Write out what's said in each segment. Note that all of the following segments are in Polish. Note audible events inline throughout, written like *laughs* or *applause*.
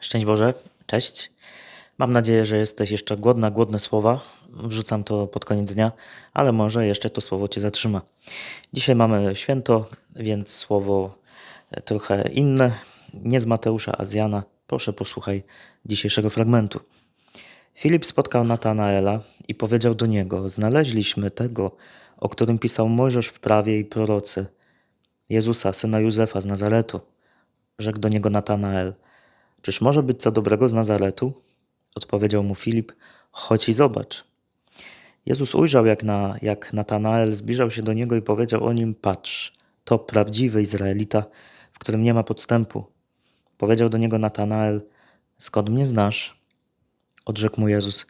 Szczęść Boże, cześć. Mam nadzieję, że jesteś jeszcze głodna, głodne słowa. Wrzucam to pod koniec dnia, ale może jeszcze to słowo Cię zatrzyma. Dzisiaj mamy święto, więc słowo trochę inne, nie z Mateusza, a z Jana. Proszę posłuchaj dzisiejszego fragmentu. Filip spotkał Natanaela i powiedział do niego: Znaleźliśmy tego, o którym pisał Mojżesz w prawie i prorocy, Jezusa, syna Józefa z Nazaretu. Rzekł do niego Natanael: Czyż może być co dobrego z Nazaretu? Odpowiedział mu Filip: Chodź i zobacz. Jezus ujrzał, jak, na, jak Natanael zbliżał się do niego i powiedział o nim: Patrz, to prawdziwy Izraelita, w którym nie ma podstępu. Powiedział do niego Natanael: Skąd mnie znasz? Odrzekł mu Jezus: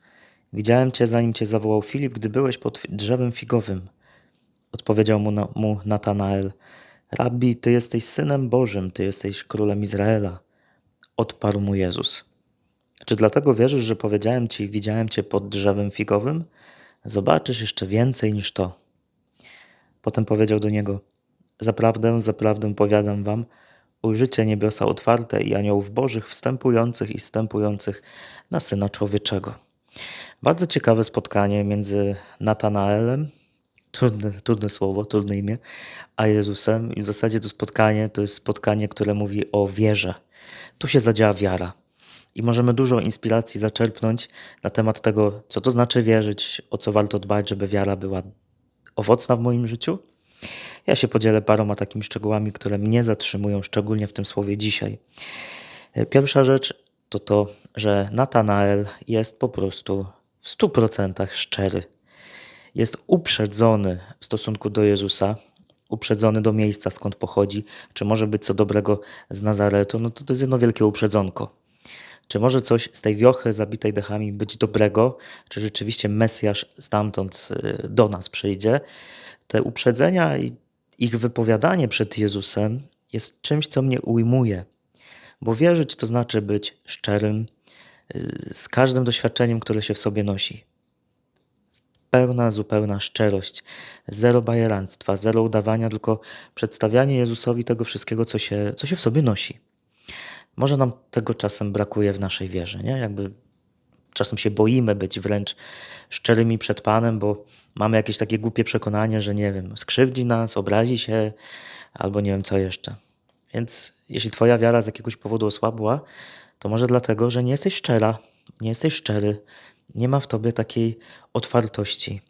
Widziałem cię, zanim cię zawołał Filip, gdy byłeś pod drzewem figowym. Odpowiedział mu, na, mu Natanael: Rabbi, ty jesteś synem Bożym, ty jesteś królem Izraela. Odparł mu Jezus. Czy dlatego wierzysz, że powiedziałem ci, widziałem cię pod drzewem figowym? Zobaczysz jeszcze więcej niż to. Potem powiedział do niego: Zaprawdę, zaprawdę powiadam wam, ujrzycie niebiosa otwarte i aniołów bożych wstępujących i wstępujących na syna człowieczego. Bardzo ciekawe spotkanie między Natanaelem, trudne, trudne słowo, trudne imię, a Jezusem. I w zasadzie to spotkanie to jest spotkanie, które mówi o wierze. Tu się zadziała wiara. I możemy dużo inspiracji zaczerpnąć na temat tego, co to znaczy wierzyć, o co warto dbać, żeby wiara była owocna w moim życiu. Ja się podzielę paroma takimi szczegółami, które mnie zatrzymują, szczególnie w tym słowie dzisiaj. Pierwsza rzecz to to, że Natanael jest po prostu w 100% szczery. Jest uprzedzony w stosunku do Jezusa, uprzedzony do miejsca, skąd pochodzi, czy może być co dobrego z Nazaretu, no to to jest jedno wielkie uprzedzonko. Czy może coś z tej wiochy zabitej dechami być dobrego? Czy rzeczywiście Mesjasz stamtąd y, do nas przyjdzie? Te uprzedzenia i ich wypowiadanie przed Jezusem jest czymś, co mnie ujmuje, bo wierzyć to znaczy być szczerym y, z każdym doświadczeniem, które się w sobie nosi. Pełna, zupełna szczerość, zero bajeranstwa, zero udawania, tylko przedstawianie Jezusowi tego wszystkiego, co się, co się w sobie nosi. Może nam tego czasem brakuje w naszej wierze, nie? Jakby czasem się boimy być wręcz szczerymi przed Panem, bo mamy jakieś takie głupie przekonanie, że nie wiem, skrzywdzi nas, obrazi się, albo nie wiem co jeszcze. Więc jeśli Twoja wiara z jakiegoś powodu osłabła, to może dlatego, że nie jesteś szczera, nie jesteś szczery, nie ma w Tobie takiej otwartości.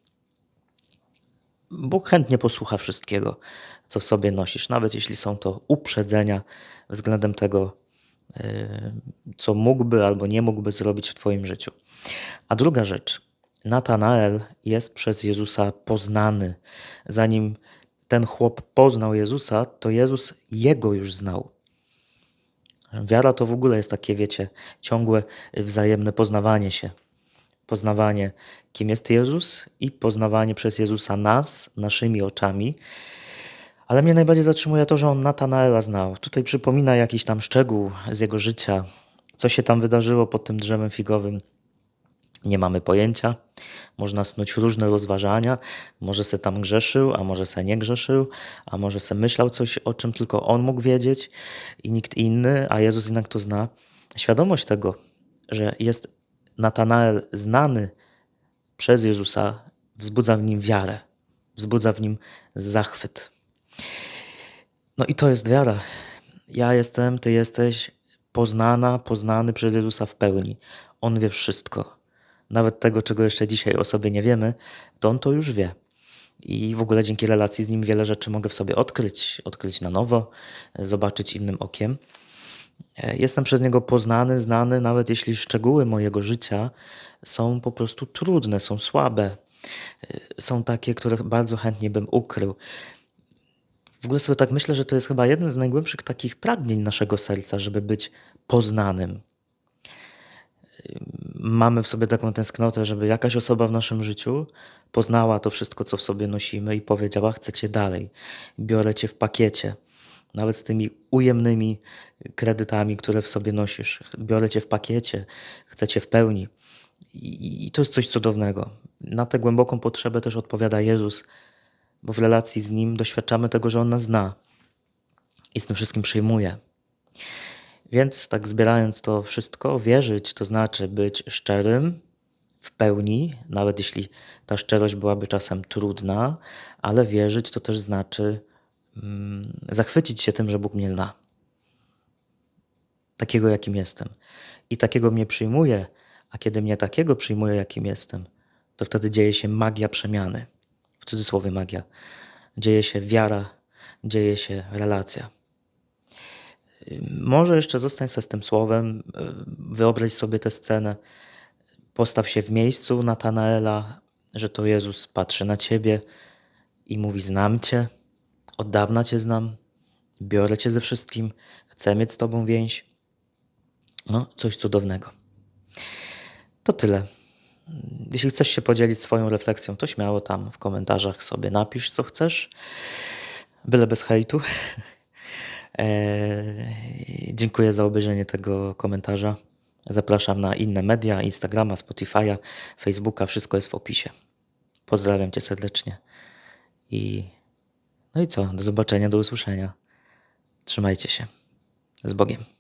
Bóg chętnie posłucha wszystkiego, co w sobie nosisz, nawet jeśli są to uprzedzenia względem tego, co mógłby albo nie mógłby zrobić w Twoim życiu. A druga rzecz, Natanael jest przez Jezusa poznany. Zanim ten chłop poznał Jezusa, to Jezus jego już znał. Wiara to w ogóle jest takie, wiecie, ciągłe wzajemne poznawanie się. Poznawanie, kim jest Jezus i poznawanie przez Jezusa nas, naszymi oczami ale mnie najbardziej zatrzymuje to, że on Natanaela znał. Tutaj przypomina jakiś tam szczegół z jego życia, co się tam wydarzyło pod tym drzewem figowym. Nie mamy pojęcia. Można snuć różne rozważania. Może se tam grzeszył, a może se nie grzeszył, a może se myślał coś, o czym tylko on mógł wiedzieć i nikt inny, a Jezus jednak to zna. Świadomość tego, że jest Natanael znany przez Jezusa, wzbudza w nim wiarę, wzbudza w nim zachwyt. No i to jest wiara. Ja jestem, ty jesteś poznana, poznany przez Jezusa w pełni. On wie wszystko. Nawet tego, czego jeszcze dzisiaj o sobie nie wiemy, to on to już wie. I w ogóle dzięki relacji z nim wiele rzeczy mogę w sobie odkryć, odkryć na nowo, zobaczyć innym okiem. Jestem przez niego poznany, znany, nawet jeśli szczegóły mojego życia są po prostu trudne, są słabe, są takie, które bardzo chętnie bym ukrył. W ogóle sobie tak myślę, że to jest chyba jeden z najgłębszych takich pragnień naszego serca, żeby być poznanym. Mamy w sobie taką tęsknotę, żeby jakaś osoba w naszym życiu poznała to wszystko, co w sobie nosimy i powiedziała: Chcę cię dalej, biorę cię w pakiecie. Nawet z tymi ujemnymi kredytami, które w sobie nosisz. Biorę cię w pakiecie, chcę cię w pełni. I, I to jest coś cudownego. Na tę głęboką potrzebę też odpowiada Jezus bo w relacji z Nim doświadczamy tego, że On nas zna i z tym wszystkim przyjmuje. Więc tak zbierając to wszystko, wierzyć to znaczy być szczerym w pełni, nawet jeśli ta szczerość byłaby czasem trudna, ale wierzyć to też znaczy zachwycić się tym, że Bóg mnie zna. Takiego, jakim jestem. I takiego mnie przyjmuje, a kiedy mnie takiego przyjmuje, jakim jestem, to wtedy dzieje się magia przemiany. W cudzysłowie magia. Dzieje się wiara, dzieje się relacja. Może jeszcze zostań sobie z tym słowem, wyobraź sobie tę scenę, postaw się w miejscu Natanaela, że to Jezus patrzy na ciebie i mówi: Znam cię, od dawna cię znam, biorę cię ze wszystkim, chcę mieć z tobą więź. No, coś cudownego. To tyle. Jeśli chcesz się podzielić swoją refleksją, to śmiało tam w komentarzach sobie napisz, co chcesz. Byle bez hejtu. Eee, *laughs* dziękuję za obejrzenie tego komentarza. Zapraszam na inne media, Instagrama, Spotify'a, Facebooka, wszystko jest w opisie. Pozdrawiam Cię serdecznie. I no i co? Do zobaczenia, do usłyszenia. Trzymajcie się. Z Bogiem.